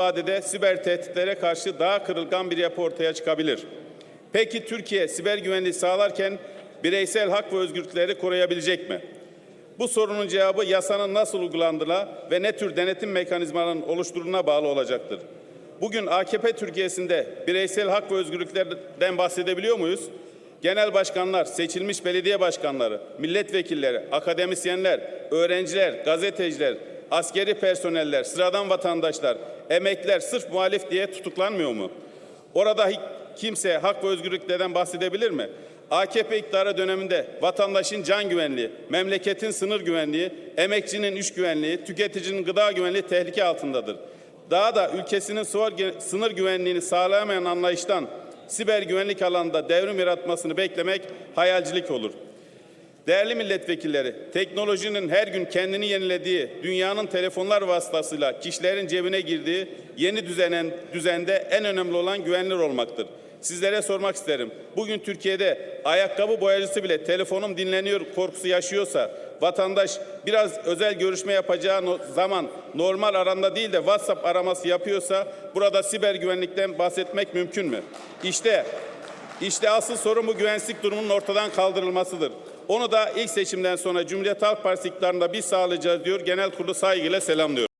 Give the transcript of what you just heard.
vadede siber tehditlere karşı daha kırılgan bir yapı ortaya çıkabilir. Peki Türkiye siber güvenliği sağlarken bireysel hak ve özgürlükleri koruyabilecek mi? Bu sorunun cevabı yasanın nasıl uygulandığına ve ne tür denetim mekanizmalarının oluşturulduğuna bağlı olacaktır. Bugün AKP Türkiye'sinde bireysel hak ve özgürlüklerden bahsedebiliyor muyuz? Genel başkanlar, seçilmiş belediye başkanları, milletvekilleri, akademisyenler, öğrenciler, gazeteciler, askeri personeller, sıradan vatandaşlar, emekliler sırf muhalif diye tutuklanmıyor mu? Orada kimse hak ve özgürlüklerden bahsedebilir mi? AKP iktidarı döneminde vatandaşın can güvenliği, memleketin sınır güvenliği, emekçinin iş güvenliği, tüketicinin gıda güvenliği tehlike altındadır. Daha da ülkesinin sınır güvenliğini sağlayamayan anlayıştan siber güvenlik alanında devrim yaratmasını beklemek hayalcilik olur. Değerli milletvekilleri, teknolojinin her gün kendini yenilediği, dünyanın telefonlar vasıtasıyla kişilerin cebine girdiği yeni düzenen, düzende en önemli olan güvenilir olmaktır. Sizlere sormak isterim. Bugün Türkiye'de ayakkabı boyacısı bile telefonum dinleniyor korkusu yaşıyorsa, vatandaş biraz özel görüşme yapacağı zaman normal aranda değil de WhatsApp araması yapıyorsa burada siber güvenlikten bahsetmek mümkün mü? İşte işte asıl sorun bu güvensizlik durumunun ortadan kaldırılmasıdır. Onu da ilk seçimden sonra Cumhuriyet Halk Partisi iktidarında biz sağlayacağız diyor. Genel kurulu saygıyla selamlıyor.